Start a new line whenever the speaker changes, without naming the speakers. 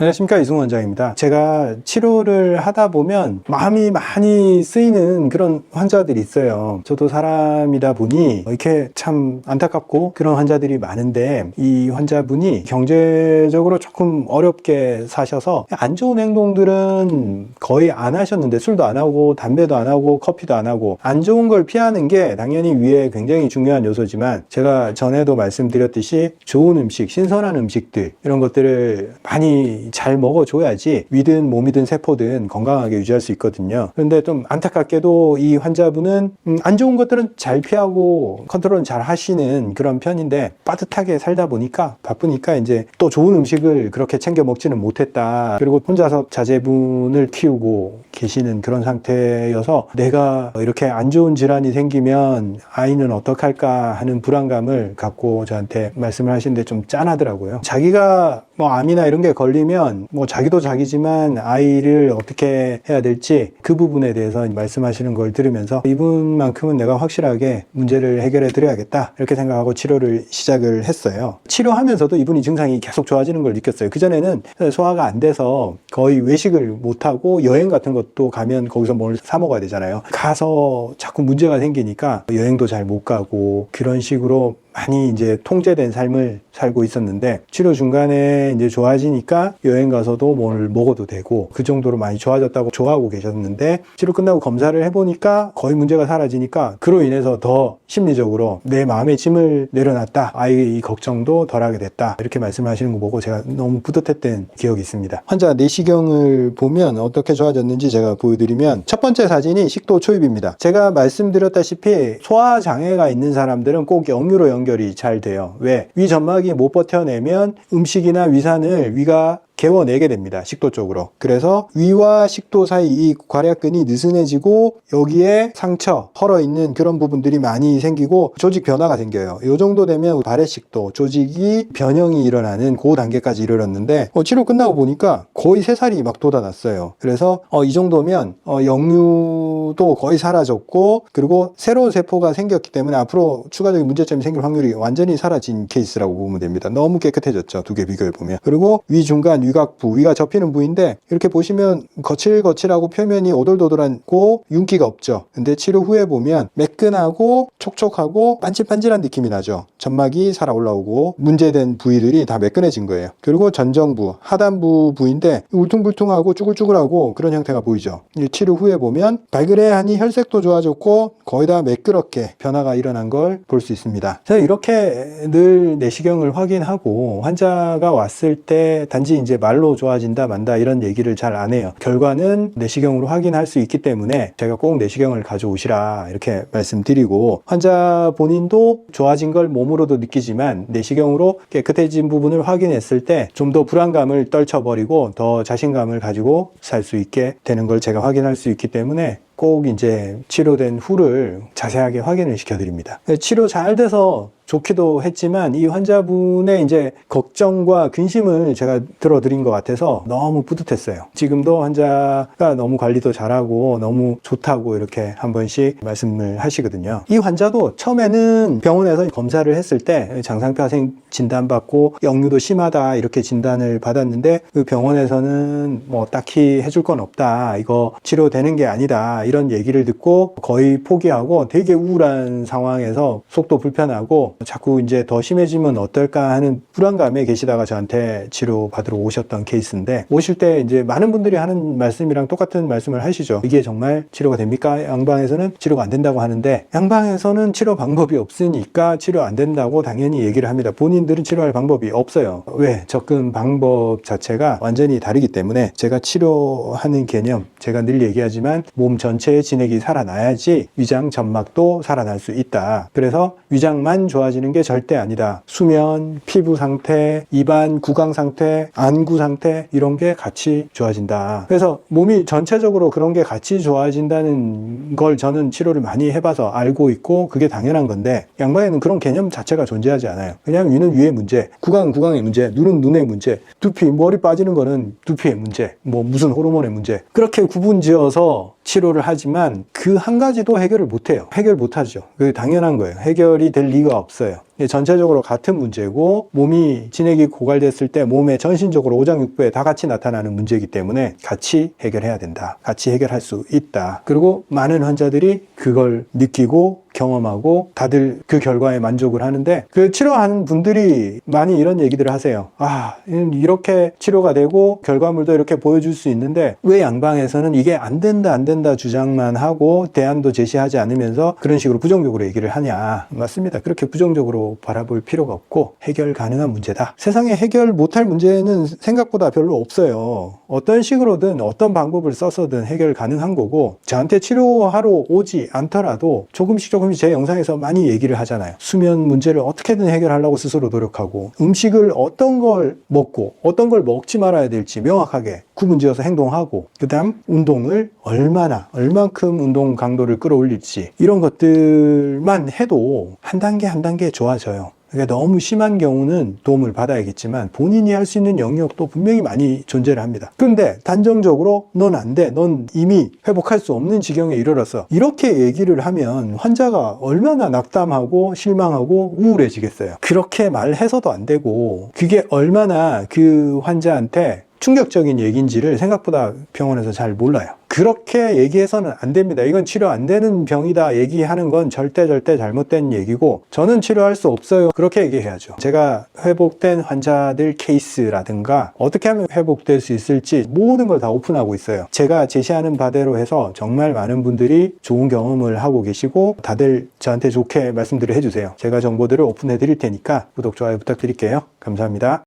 안녕하십니까 이승원 원장입니다. 제가 치료를 하다 보면 마음이 많이 쓰이는 그런 환자들이 있어요. 저도 사람이다 보니 이렇게 참 안타깝고 그런 환자들이 많은데 이 환자분이 경제적으로 조금 어렵게 사셔서 안 좋은 행동들은 거의 안 하셨는데 술도 안 하고 담배도 안 하고 커피도 안 하고 안 좋은 걸 피하는 게 당연히 위에 굉장히 중요한 요소지만 제가 전에도 말씀드렸듯이 좋은 음식, 신선한 음식들 이런 것들을 많이 잘 먹어줘야지 위든 몸이든 세포든 건강하게 유지할 수 있거든요. 그런데 좀 안타깝게도 이 환자분은 음, 안 좋은 것들은 잘 피하고 컨트롤 잘 하시는 그런 편인데 빠듯하게 살다 보니까 바쁘니까 이제 또 좋은 음식을 그렇게 챙겨 먹지는 못했다. 그리고 혼자서 자제분을 키우고 계시는 그런 상태여서 내가 이렇게 안 좋은 질환이 생기면 아이는 어떡할까 하는 불안감을 갖고 저한테 말씀을 하시는데 좀 짠하더라고요. 자기가 뭐 암이나 이런 게 걸리면 뭐 자기도 자기지만 아이를 어떻게 해야 될지 그 부분에 대해서 말씀하시는 걸 들으면서 이분만큼은 내가 확실하게 문제를 해결해 드려야겠다 이렇게 생각하고 치료를 시작을 했어요. 치료하면서도 이분이 증상이 계속 좋아지는 걸 느꼈어요. 그전에는 소화가 안 돼서 거의 외식을 못 하고 여행 같은 것도 가면 거기서 뭘 사 먹어야 되잖아요. 가서 자꾸 문제가 생기니까 여행도 잘 못 가고 그런 식으로 많이 이제 통제된 삶을 살고 있었는데 치료 중간에 이제 좋아지니까 여행 가서도 뭘 먹어도 되고 그 정도로 많이 좋아졌다고 좋아하고 계셨는데 치료 끝나고 검사를 해보니까 거의 문제가 사라지니까 그로 인해서 더 심리적으로 내 마음의 짐을 내려놨다. 아이의 걱정도 덜하게 됐다. 이렇게 말씀하시는 거 보고 제가 너무 뿌듯했던 기억이 있습니다. 환자 내시경을 보면 어떻게 좋아졌는지 제가 보여드리면 첫 번째 사진이 식도 초입입니다. 제가 말씀드렸다시피 소화 장애가 있는 사람들은 꼭 역류로 연결 이 잘 돼요. 왜? 위 점막이 못 버텨내면 음식이나 위산을 위가 개워내게 됩니다. 식도 쪽으로. 그래서 위와 식도 사이 이 괄약근이 느슨해지고 여기에 상처, 헐어 있는 그런 부분들이 많이 생기고 조직 변화가 생겨요. 이 정도 되면 발해식도, 조직이 변형이 일어나는 그 단계까지 이르렀는데 어, 치료 끝나고 보니까 거의 세 살이 막 돋아났어요. 그래서 어, 이 정도면 어, 역류 도 거의 사라졌고 그리고 새로운 세포가 생겼기 때문에 앞으로 추가적인 문제점이 생길 확률이 완전히 사라진 케이스라고 보면 됩니다. 너무 깨끗해졌죠. 두 개 비교해 보면. 그리고 위 중간 위각부, 위가 접히는 부위인데 이렇게 보시면 거칠거칠하고 표면이 오돌도돌하고 윤기가 없죠. 근데 치료 후에 보면 매끈하고 촉촉하고 반질반질한 느낌이 나죠. 점막이 살아 올라오고 문제된 부위들이 다 매끈해진 거예요. 그리고 전정부, 하단부 부위인데 울퉁불퉁하고 쭈글쭈글하고 그런 형태가 보이죠. 이 치료 후에 보면 발그레 하니 혈색도 좋아졌고 거의 다 매끄럽게 변화가 일어난 걸 볼 수 있습니다. 제가 이렇게 늘 내시경을 확인하고 환자가 왔을 때 단지 이제 말로 좋아진다 만다 이런 얘기를 잘 안 해요. 결과는 내시경으로 확인할 수 있기 때문에 제가 꼭 내시경을 가져오시라 이렇게 말씀드리고 환자 본인도 좋아진 걸 몸으로도 느끼지만 내시경으로 깨끗해진 부분을 확인했을 때 좀 더 불안감을 떨쳐버리고 더 자신감을 가지고 살 수 있게 되는 걸 제가 확인할 수 있기 때문에 꼭 이제 치료된 후를 자세하게 확인을 시켜드립니다. 치료 잘 돼서 좋기도 했지만 이 환자분의 이제 걱정과 근심을 제가 들어드린 것 같아서 너무 뿌듯했어요. 지금도 환자가 너무 관리도 잘하고 너무 좋다고 이렇게 한 번씩 말씀을 하시거든요. 이 환자도 처음에는 병원에서 검사를 했을 때 장상폐하생 진단받고 역류도 심하다 이렇게 진단을 받았는데 그 병원에서는 뭐 딱히 해줄 건 없다. 이거 치료되는 게 아니다. 이런 얘기를 듣고 거의 포기하고 되게 우울한 상황에서 속도 불편하고 자꾸 이제 더 심해지면 어떨까 하는 불안감에 계시다가 저한테 치료 받으러 오셨던 케이스인데 오실 때 이제 많은 분들이 하는 말씀이랑 똑같은 말씀을 하시죠. 이게 정말 치료가 됩니까? 양방에서는 치료가 안 된다고 하는데 양방에서는 치료 방법이 없으니까 치료 안 된다고 당연히 얘기를 합니다. 본인들은 치료할 방법이 없어요. 왜? 접근 방법 자체가 완전히 다르기 때문에 제가 치료하는 개념 제가 늘 얘기하지만 몸 전체의 진액이 살아나야지 위장 점막도 살아날 수 있다. 그래서 위장만 좋아 지는 게 절대 아니다. 수면, 피부 상태, 입안 구강 상태, 안구 상태 이런 게 같이 좋아진다. 그래서 몸이 전체적으로 그런 게 같이 좋아진다는 걸 저는 치료를 많이 해봐서 알고 있고 그게 당연한 건데 양방에는 그런 개념 자체가 존재하지 않아요. 그냥 위는 위의 문제, 구강은 구강의 문제, 눈은 눈의 문제, 두피, 머리 빠지는 거는 두피의 문제, 뭐 무슨 호르몬의 문제 그렇게 구분 지어서 치료를 하지만 그 한 가지도 해결을 못해요. 해결 못하죠. 그게 당연한 거예요. 해결이 될 리가 없어요. 이게 전체적으로 같은 문제고 몸이 진액이 고갈됐을 때 몸에 전신적으로 오장육부에 다 같이 나타나는 문제이기 때문에 같이 해결해야 된다. 같이 해결할 수 있다. 그리고 많은 환자들이 그걸 느끼고 경험하고 다들 그 결과에 만족을 하는데 그 치료하는 분들이 많이 이런 얘기들을 하세요. 아, 이렇게 치료가 되고 결과물도 이렇게 보여줄 수 있는데 왜 양방에서는 이게 안 된다, 안 된다 주장만 하고 대안도 제시하지 않으면서 그런 식으로 부정적으로 얘기를 하냐. 맞습니다. 그렇게 부정적으 로 바라볼 필요가 없고 해결 가능한 문제다. 세상에 해결 못할 문제는 생각보다 별로 없어요. 어떤 식으로든 어떤 방법을 써서든 해결 가능한 거고 저한테 치료하러 오지 않더라도 조금씩 조금씩 제 영상에서 많이 얘기를 하잖아요. 수면 문제를 어떻게든 해결하려고 스스로 노력하고 음식을 어떤 걸 먹고 어떤 걸 먹지 말아야 될지 명확하게 구분지어서 행동하고 그 다음 운동을 얼마나 얼만큼 운동 강도를 끌어올릴지 이런 것들만 해도 한 단계 한 단계 좋아져요. 그러니까 너무 심한 경우는 도움을 받아야겠지만 본인이 할 수 있는 영역도 분명히 많이 존재를 합니다. 근데 단정적으로 넌 안 돼. 넌 이미 회복할 수 없는 지경에 이르렀어. 이렇게 얘기를 하면 환자가 얼마나 낙담하고 실망하고 우울해지겠어요. 그렇게 말해서도 안 되고 그게 얼마나 그 환자한테 충격적인 얘기인지를 생각보다 병원에서 잘 몰라요. 그렇게 얘기해서는 안 됩니다. 이건 치료 안 되는 병이다 얘기하는 건 절대 절대 잘못된 얘기고 저는 치료할 수 없어요. 그렇게 얘기해야죠. 제가 회복된 환자들 케이스라든가 어떻게 하면 회복될 수 있을지 모든 걸 다 오픈하고 있어요. 제가 제시하는 바대로 해서 정말 많은 분들이 좋은 경험을 하고 계시고 다들 저한테 좋게 말씀들을 해주세요. 제가 정보들을 오픈해 드릴 테니까 구독, 좋아요 부탁드릴게요. 감사합니다.